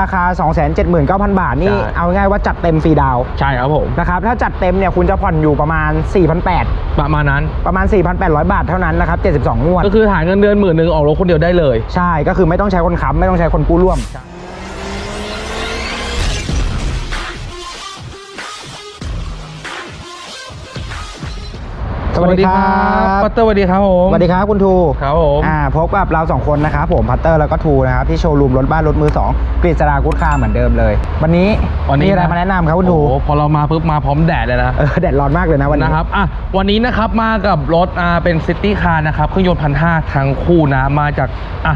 ราคา 279,000 บาทนี่ใช่ เอาง่ายว่าจัดเต็มฟรีดาวน์ใช่ครับผม นะครับถ้าจัดเต็มเนี่ยคุณจะผ่อนอยู่ประมาณ 4,800 ประมาณนั้น ประมาณ 4,800 บาทเท่านั้นนะครับ 72 งวด ก็คือหาเงินเดือนหมื่นหนึ่งออกรถคนเดียวได้เลย ใช่ก็คือไม่ต้องใช้คนค้ำไม่ต้องใช้คนกู้ร่วม สวัสดีครับปัตเตอร์สวัสดีครับผมสวัสดีครับคุณทูครับผมอ่าพบกับเราสองคนนะครับผมพัตเตอร์แล้วก็ทูนะครับที่โชว์รูมรถบ้านรถมือสองกฤษรากุดคาเหมือนเดิมเลย วันนี้วันนี้มีอะไรมาแนะนำครับคุณทูโอ้โหพอเรามาปุ๊บมาพร้อมแดดเลยนะเออแดดร้อนมากเลยนะวันนี้นะครับอะวันนี้นะครับมากับรถอ่าเป็นซิตี้คาร์นะครับเครื่องยนต์พันห้าทั้งคู่นะมาจากอะ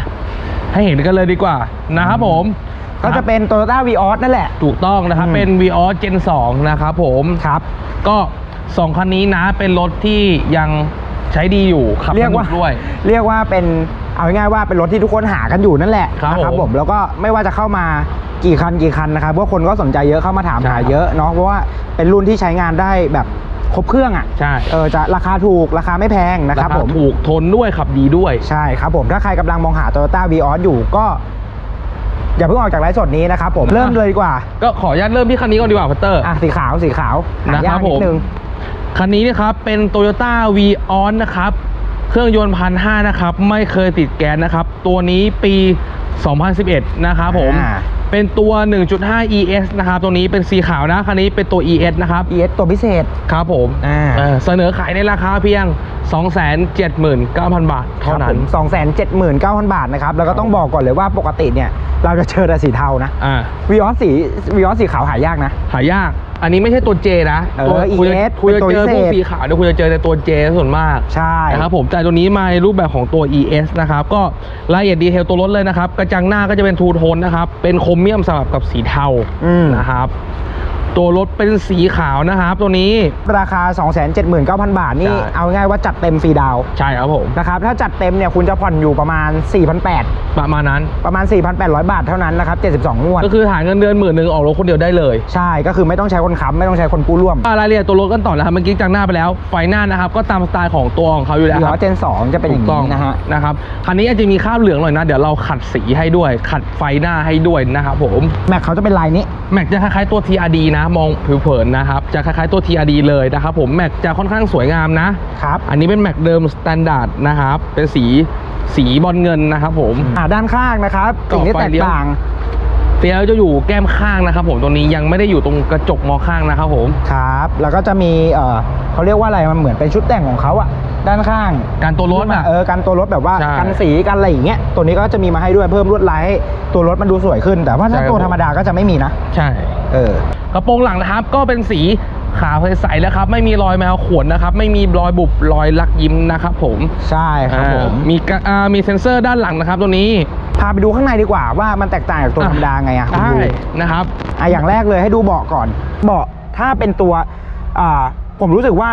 ให้เห็นกันเลยดีกว่านะครับผมก็จะเป็น Toyota v ีออสนั่นแหละ ถูกต้องนะครับอืมเป็น v ีออสเจน2นะครับผม ครับ ก็ สองคันนี้นะเป็นรถที่ยังใช้ดีอยู่ขับเรียสกนุว่ากด้วย เรียกว่าเป็นเอาง่ายๆว่าเป็นรถที่ทุกคนหากันอยู่นั่นแหละครับนะผมแล้วก็ไม่ว่าจะเข้ามากี่คันกี่คันนะครับเพราะคนก็สนใจเยอะเข้ามาถามใช่หาเยอะเนาะเพราะว่าเป็นรุ่นที่ใช้งานได้แบบครบเครื่องอะใช่ เออจะราคาถูกราคาไม่แพงนะครับาาผม ถูกทนด้วยขับดีด้วย ใช่ครับผมถ้าใครกำลังมองหา Toyota v ีออสอยู่ก็ อย่าเพิ่งออกจากไลฟ์สดนี้นะครับผม เริ่มเลยดีกว่า ก็ขออนุญาตเริ่มที่คันนี้ก่อนดีกว่าพัตเตอร์ อะสีขาวสีขาวหานะคยารักบนิผมดนึง คันนี้นะครับเป็น Toyota v ีออนนะครับเครื่องยนต์พันห้านะครับไม่เคยติดแก๊สนะครับ ตัวนี้ปี 2011 นะครับผม อ่า เป็นตัว 1.5 ES นะครับ ตัวนี้เป็นสีขาวนะ คันนี้เป็นตัว ES นะครับ ES ตัวพิเศษ ครับผมอ่า เออเสนอขายในราคาเพียง 279,000 บาท เท่านั้น สองแสนเจ็ดหมื่นเก้าพันบาทนะครับ แล้วก็ต้องบอกก่อนเลยว่าปกติเนี่ย เราจะเจอแต่สีเทานะอ่า วีออสสีวีออสสีขาวหายากนะ หายาก อันนี้ไม่ใช่ตัว J นะเออตัวคุณจะ ES คุณจะเป็นตัวเจอพวกพิเศษสีขาวเนี่ยคุณจะเจอในตัว J ส่วนมาก ใช่ นะครับผมแต่ตัวนี้มาในรูปแบบของตัว ES นะครับ ก็รายละเอียดดีเทลตัวรถเลยนะครับ กระจังหน้าก็จะเป็นทูโทนนะครับ เป็นโครเมียมสลับกับสีเทาอืม นะครับ ตัวรถเป็นสีขาวนะครับตัวนี้ ราคา 279,000 บาทนี่ใช่ เอาง่ายว่าจัดเต็มฟรีดาวน์ใช่ครับผม นะครับถ้าจัดเต็มเนี่ยคุณจะผ่อนอยู่ประมาณ 4,800ประมาณนั้น ประมาณ 4,800 บาทเท่านั้นนะครับ72งวด ก็คือหาเงินเดือนหมื่นหนึ่งออกรถคนเดียวได้เลยใช่ ก็คือไม่ต้องใช้คนค้ำไม่ต้องใช้คนกู้ร่วมอ่ารายละเอียดตัวรถกันต่อนะครับเมื่อกี้จากหน้าไปแล้ว ไฟหน้านะครับก็ตามสไตล์ของตัวของเขาอยู่แล้ววีอคอรัสเจน 2 จะเป็นอย่างถูกต้นี้นะฮะ นะครับคันนี้อาจจะมีคราบเหลืองหน่อยนะ เดี๋ยวเราขัดสีให้ด้วย ขัดไฟหน้าให้ด้วยนะครับผม แม็กเขาจะเป็นลายนี้ แม็กจะคล้ายๆตัว TRD นะมองผิวเผินนะครับจะคล้ายๆตัว TRD เลยนะครับผมแม็กจะค่อนข้างสวยงามนะครับอันนี้เป็นแม็กเดิมสแตนดาร์ดนะครับเป็นสีสีบอลเงินนะครับผมอ่าด้านข้างนะครับสิ่งที่ต่อไฟแตกเลี้ยวต่างเฟียจะอยู่แก้มข้างนะครับ ผมตัวนี้ยังไม่ได้อยู่ตรงกระจกมองข้างนะครับผมครับ แล้วก็จะมีเออเขาเรียกว่าอะไรมันเหมือนเป็นชุดแต่งของเขาอะด้านข้างการตัวรถอะเออกันตัวรถแบบว่าใช่กันสีกันอะไรอย่างเงี้ยตัวนี้ก็จะมีมาให้ด้วยเพิ่มลวดลายให้ตัวรถมันดูสวยขึ้น แต่ว่าถ้าใช่ครับตัวธรรมดาก็จะไม่มีนะ ใช่ เออ กระโปรงหลังนะครับ ก็เป็นสีขาวใสๆแล้วครับ ไม่มีรอยแมวขวนนะครับ ไม่มีรอยบุบรอยลักยิ้มนะครับผมใช่ครับผม อ่ามีกะอ่ามีเซ็นเซอร์ด้านหลังนะครับ ตัวนี้พาไปดูข้างในดีกว่าว่ามันแตกต่างจากตัวธรรมดาไงอะคุณได้ดูนะครับ อะอย่างแรกเลยให้ดูเบาะก่อน เบาะถ้าเป็นตัวอ่าผมรู้สึกว่า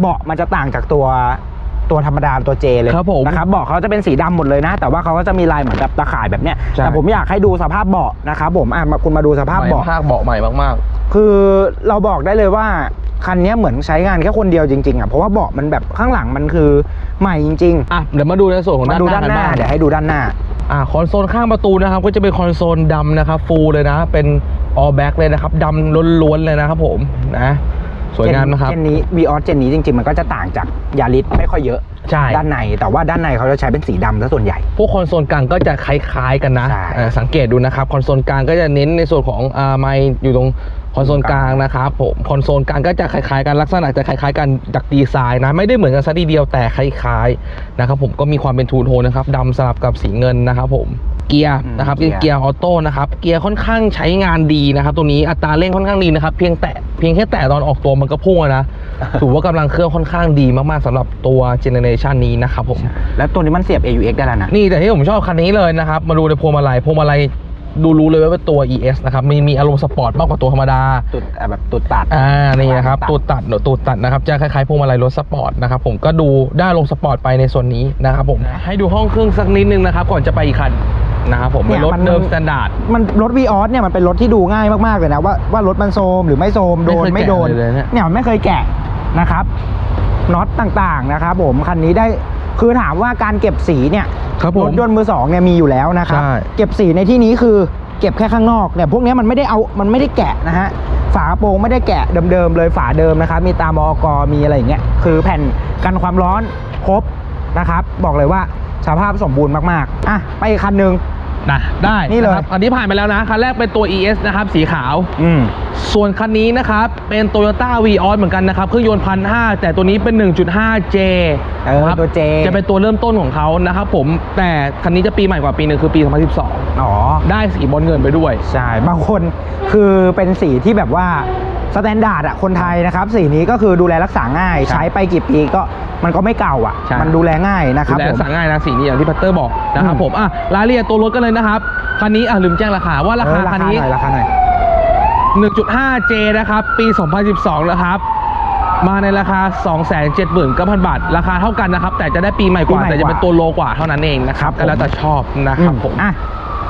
เบาะมันจะต่างจากตัวตัวธรรมดาตัวเจเลยครับผมนะครับเบาะเขาจะเป็นสีดำหมดเลยนะ แต่ว่าเขาก็จะมีลายเหมือนแบบตะข่ายแบบเนี้ยใช่ แต่ผมอยากให้ดูสภาพเบาะนะครับผมอะมาคุณมาดูสภาพเบาะ ภาคเบาะใหม่มาก คือเราบอกได้เลยว่าคันนี้เหมือนใช้งานแค่คนเดียวจริงๆอะเพราะว่าเบาะมันแบบข้างหลังมันคือใหม่จริงๆอะเดี๋ยวมาดูในส่วนของๆมาด้านดูหน้าด้านกันหน้าบ้างเดี๋ยวให้ดูด้านหน้าอะคอนโซลข้างประตูนะครับก็จะเป็นคอนโซลดำนะครับฟูลเลยนะ เป็น all black เลยนะครับดำล้วนๆเลยนะครับผมนะสวยงามนะครับเจนนี้วีออสเจนนี้จริงๆ มันก็จะต่างจากยาริสไม่ค่อยเยอะใช่ด้านในแต่ว่าด้านในเขาจะใช้เป็นสีดำซะส่วนใหญ่ พวกคอนโซลกลางก็จะคล้ายๆกันนะใช่เอ่อสังเกตดูนะครับคอนโซลกลางก็จะเน้นในส่วนของอ่าไมค์อยู่ตรง คอนโซลกลางนะครับผมคอนโซลกลางก็จะคล้ายๆกันลักษณะจะคล้ายๆกันจากดีไซน์นะไม่ได้เหมือนกันซะทีเดียวแต่คล้ายๆนะครับผมก็มีความเป็นทูโทนนะครับดำสลับกับสีเงินนะครับผมเกียร์อืมนะครับเกีเป็นยร์เกียร์ออโต้นะครับเกียร์ค่อนข้างใช้งานดีนะครับ ตัวนี้อัตราเร่งค่อนข้างดีนะครับ เพียงแต่เพียงแค่แต่ตอนออกตัวมันก็พุ่งแล้วนะถือว่ากำลังเครื่องค่อนข้างดีมากๆสำหรับตัวเจเนเรชันนี้นะครับผมแล้วตัวนี้มันเสียบ AUX ได้แล้วนะนี่แต่ที่ผมชอบคันนี้เลยนะครับมาดูในพวงมาลัยพวงมาลัย ดูรู้เลยว่าเป็นตัว ES นะครับ มีมีอารมณ์สปอร์ตมากกว่าตัวธรรมดา ตุดอะแบบตุดตัด อ่า นี่นะครับ ตัดตูดตัดเนอะตูดตัดนะครับ จะคล้ายๆพวงมาลัยรถสปอร์ตนะครับผมก็ดูได้ลงสปอร์ตไปในส่วนนี้นะครับผม ให้ดูห้องเครื่องสักนิดนึงนะครับ ก่อนจะไปอีกคันนะครับผมเป็นรถเดิมสแตนดาร์ด มันรถวีออสเนี่ยมันเป็นรถที่ดูง่ายมากๆเลยนะว่าว่ารถมันโซมหรือไม่โซมโดนไม่ไม่เคยโดนแกะเลยเนี่ยเนี่ยมันไม่เคยแกะนะครับน็อตต่างๆนะครับผมคันนี้ได้ คือถามว่าการเก็บสีเนี่ยครับผมรถยนต์มือสองเนี่ยมีอยู่แล้วนะครับใช่ เก็บสีในที่นี้คือเก็บแค่ข้างนอกเนี่ยพวกเนี้ยมันไม่ได้เอามันไม่ได้แกะนะฮะฝากระโปรงไม่ได้แกะเดิมๆเลยฝาเดิมนะครับมีตามอกมีอะไรอย่างเงี้ยคือแผ่นกันความร้อนครบนะครับ บอกเลยว่าสภาพสมบูรณ์มากๆอะไปอีกคันหนึ่ง นะได้นี่เลยะครับอันนี้ผ่านไปแล้วนะคันแรกเป็นตัว ES นะครับสีขาว อืม ส่วนคันนี้นะครับ เป็น Toyota v ีออเหมือนกันนะครับ เครื่องยนต์พันห้าแต่ตัวนี้เป็น 1.5J เออนะครับตัว J จะเป็นตัวเริ่มต้นของเขานะครับผมแต่คันนี้จะปีใหม่กว่าปีหนึ่งคือปี 2012 อ๋อ ได้สีบอลเงินไปด้วย ใช่ บางคนคือเป็นสีที่แบบว่า สแตนดาร์ดอะคนไทยนะครับสีนี้ก็คือดูแลรักษาง่าย ใช่ใช้ไปกี่ปีก็มันก็ไม่เก่าอะใช่ มันดูแลง่ายนะครับดูแลผม สั่งง่ายนะสีนี้อย่างที่พัตเตอร์บอกนะครับอืม ผมอะรายละเอียดตัวรถกันเลยนะครับคันนี้อะลืมแจ้งราคาว่าราคาเออคันนี้ หน่อยราคาหน่อย 1.5J นะครับ ปี 2012 นะครับ มาในราคา 279,000 บาท ราคาเท่ากันนะครับ แต่จะได้ปีใหม่กว่า ปีใหม่แต่จะเป็นกว่าตัวโลกว่าเท่านั้นเองนะครับ ครับผม ก็แล้วแต่ชอบนะครับผม อะ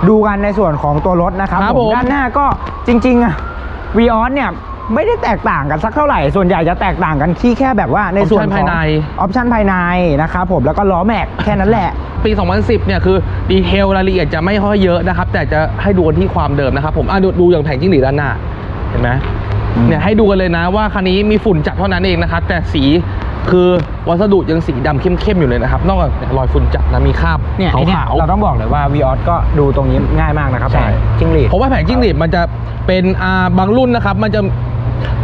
ดูกันในส่วนของตัวรถนะครับครับผมผมด้านหน้าก็จริงๆอะวีออสเนี่ย ไม่ได้แตกต่างกันสักเท่าไหร่ ส่วนใหญ่จะแตกต่างกันที่แค่แบบว่าในส่วน Option ของภายใน ออปชันภายในนะครับผมแล้วก็ล้อแม็กแค่นั้นแหละ ปี 2010 เนี่ยคือดีเทลรายละเอียดจะไม่ค่อยเยอะนะครับ แต่จะให้ดูกันที่ความเดิมนะครับผมอะดูดูอย่างแผงจิ้งหรีดด้านหน้า เห็นไหมอืม เนี่ยให้ดูกันเลยนะว่าคันนี้มีฝุ่นจัดเท่านั้นเองนะครับ แต่สีคือวัสดุยังสีดำเข้มๆอยู่เลยนะครับ นอกจากรอยฝุ่นจัดนะมีคราบเนี่ยขาไอ้เนี่ยวๆ เราต้องบอกเลยว่าวีออสก็ดูตรงนี้ง่ายมากนะครับใช่ แผงจิ้งหรีด เพราะว่าแผงจิ้งหรีดมันจะเป็นอ่าบางรุ่นนะครับ มันจะ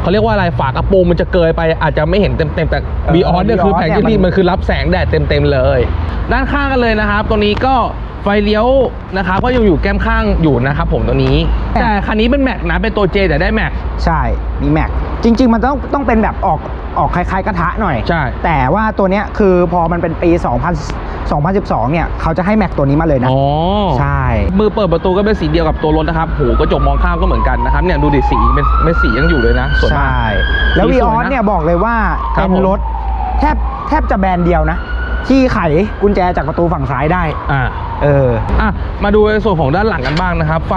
เขาเรียกว่าอะไรฝากระโปรงมันจะเกยไปอาจจะไม่เห็นเต็มๆแต่เออบีออนเนี่ยคือ Vios แผงจิ้งหรีดเนี่ยมันมันคือรับแสงแดดเต็มๆเลย ด้านข้างกันเลยนะครับตรงนี้ก็ ไฟเลี้ยวนะครับก็ยังอยู่แก้มข้างอยู่นะครับผมตัวนี้ แต่คันนี้เป็นแม็กนะเป็นตัวเจแต่ได้แม็กใช่มีแม็กจริง ๆ มันต้องต้องเป็นแบบออกออกคล้ายๆกระทะหน่อย ใช่ แต่ว่าตัวเนี้ยคือพอมันเป็นปี 2000 2012 เนี่ย เขาจะให้แม็กตัวนี้มาเลยนะ อ๋อ ใช่ มือเปิดประตูก็เป็นสีเดียวกับตัวรถนะครับหูกระจกมองข้ามก็เหมือนกันนะครับ เนี่ยดูดิสีเป็นเป็นสียังอยู่เลยนะสวยมากใช่ แล้วสีวีสอวยอนะสเนี่ยบอกเลยว่าครับเป็นผมรถแทบแทบจะแบรนด์เดียวนะ ที่ไขกุญแจจากประตูฝั่งซ้ายได้ อ่าเออ อะมาดูในส่วนของด้านหลังกันบ้างนะครับ ไฟ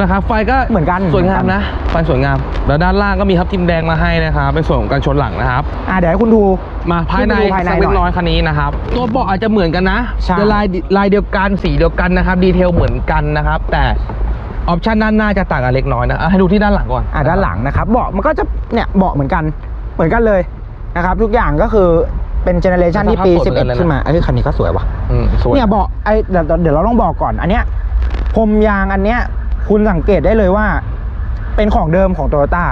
นะครับไฟก็เหมือนกันสวยงามนะไฟสวยงาม แล้วด้านล่างก็มีทับทิมแดงมาให้นะครับเป็นส่วนของการชนหลังนะครับอะเดี๋ยวให้คุณทูมาภายในขึ้นไปดูภายในสักเล็กหน่น้ออยยคันนี้นะครับตัวเบาะอาจจะเหมือนกันนะใช่จะลายลายเดียวกันสีเดียวกันนะครับ ดีเทลเหมือนกันนะครับ แต่ออปชันด้านหน้าจะต่างกันเล็กน้อยนะอะให้ดูที่ด้านหลังก่อนอะด้านหลังนะครับเบาะมันก็จะเนี่ยเบาะเหมือนกันเหมือนกันเลยนะครับ ทุกอย่างก็คือ เป็นเจเนเรชันที่ปี11 ขึ้นมาไอ้ยคันนี้ก็สวยว่ะ อืมสวย เนี่ยเบาะไอ้เดี๋ยวเดี๋ยวเราต้องบอกก่อนอันเนี้ยพรมยางอันเนี้ย คุณสังเกตได้เลยว่า เป็นของเดิมของโตโยต้า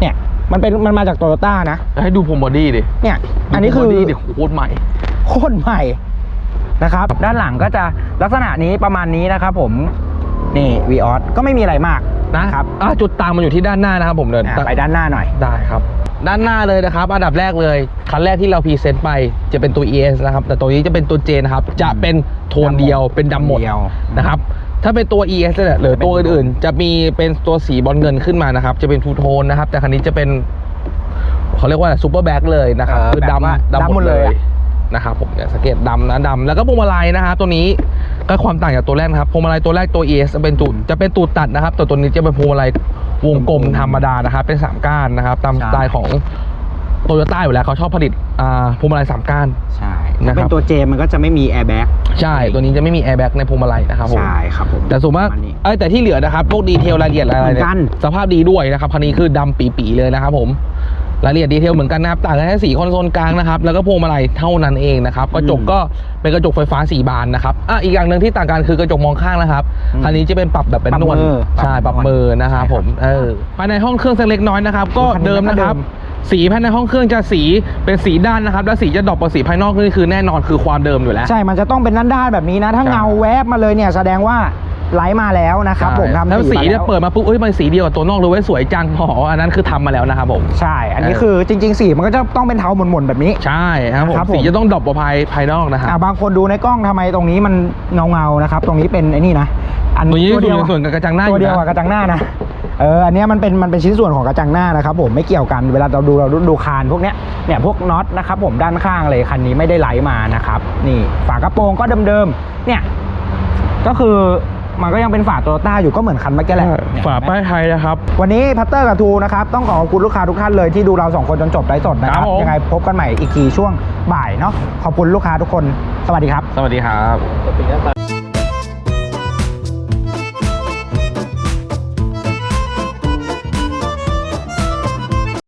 เนี่ย มันเป็นมันมาจากโตโยต้านะ ให้ดูพรมบอดี้ดิเนี่ย อันนี้คือ ดูพรมบดี้ดิโคตรใหม่ โคตรใหม่นะครับ ด้านหลังก็จะลักษณะนี้ประมาณนี้นะครับผม นี่วีออสก็ไม่มีอะไรมากนะครับอะจุดต่างมันอยู่ที่ด้านหน้านะครับผมเดินอะไปด้านหน้าหน่อย ได้ครับ ด้านหน้าเลยนะครับ อันดับแรกเลยคันแรกที่เราพรีเซนต์ไปจะเป็นตัว ES นะครับ แต่ตัวนี้จะเป็นตัว J นะครับ จะเป็นโทนเดียวเป็นดำหมดเดียวนะครับ ถ้าเป็นตัว ES เนี่ยหรือตัวอื่นๆ จะมีเป็นตัวสีบอลเงินขึ้นมานะครับ จะเป็นทูโทนนะครับ แต่คันนี้จะเป็นเขาเรียกว่าซูเปอร์แบ็กเลยนะครับเออคือแบบว่าดำดำหมดเลยนะครับผมเนี่ยสงเกตดำนะดำแล้วก็พวงมาลัยนะครับตัวนี้ ก็ความต่างจากตัวแรกนะครับพวงมาลัยตัวแรกตัว ES จะเป็นตูดจะเป็นตูดตัดนะครับแต่ตัวนี้จะเป็นพวงมาลัยวงกลมธรรมดานะครับ เป็นสามก้านนะครับ ตามสไตล์ของโตโยต้าอยู่แล้วเขาชอบผลิตอ่าพวงมาลัยสามก้าน ใช่นะครัถ้าบเป็นตัวเจมันก็จะไม่มีแอร์แบ็กใช่ ตัวนี้จะไม่มีแอร์แบ็กในพวงมาลัยนะครับผม ใช่ครับผม แต่ส่วนมากประณนี้เอ้ยแต่ที่เหลือนะครับ พวกดีเทลรายละเอียดอะไรเหมือนเนี่ยกันสภาพดีด้วยนะครับ คันนี้คือดำปีๆเลยนะครับผม รายละเอียดดีเทลเหมือนกันนะครับต่างกันแค่สีคอนโซลกลางนะครับแล้วก็พวงมาลัยเท่านั้นเองนะครับกระจกก็เป็นกระจกไฟฟ้าสีบานนะครับอะอีกอย่างหนึ่งที่ต่างกันคือกระจกมองข้างนะครับอืมคันนี้จะเป็นปรับแบบเป็นปรับนวลมือใช่ปปรัรับบมืมืออนะครับใช่ผมเออภายในห้องเครื่องสักเล็กน้อยนะครับก็คันนี้เดิมก็นะครับเดิมสีภายในห้องเครื่องจะสีเป็นสีด้านนะครับ แล้วสีจะดรอปกว่าสีภายนอกนี่คือแน่นอนคือความเดิมอยู่แล้ว ใช่ มันจะต้องเป็นด้านๆแบบนี้นะ ถ้าใช่เงาแวบมาเลยเนี่ยแสดงว่า ไหลมาแล้วนะครับผมใช่ทำแล้วสีสีมาเนี่ยแล้วเปิดมาปุ๊บเอ้ยมันสีเดียวกับตัวนอกเลยเว้ยสวยจังอ๋ออันนั้นคือทำมาแล้วนะครับผมใช่ อันนี้เออคือจริง ๆ สีมันก็จะต้องเป็นเทาหม่นๆแบบนี้ใช่ครับผมนะครับผมสีจะต้องดรอปกว่าภายภายนอกนะครับอ่าบางคนดูในกล้องทำไมตรงนี้มันเงาๆนะครับตรงนี้เป็นไอ้นี่นะอันตัวนี้ตัวอเดียู่ยวในส่วนกับกระจังหน้าอตัวยู่เดียวนะกับกระจังหน้านะเอออันเนี้ยมันเป็นมันเป็นชิ้นส่วนของกระจังหน้านะครับผมไม่เกี่ยวกันเวลาเราดูเราดูคานพวกเนี้ยเนี่ยพวกน็อตนะครับผมด้านข้างเลยคันนี้ไม่ได้ไหลมานะครับนี่ฝากระโปรงก็เดิมๆเนี่ยก็คือ มันก็ยังเป็นฝาโตโยต้าอยู่ก็เหมือนคันเมื่อกี้แหละเนี่ยฝาเห็นไหมป้ายไทยนะครับ วันนี้พัตเตอร์กับทูนะครับต้องขอขอบคุณลูกค้าทุกท่านเลยที่ดูเราสองคนจนจบไลฟ์สดนะคครัรับบผมยังไงพบกันใหม่อีกทีช่วงบ่ายเนาะขอบคุณลูกค้าทุกคน สวัสดีครับ สวัสดีครับ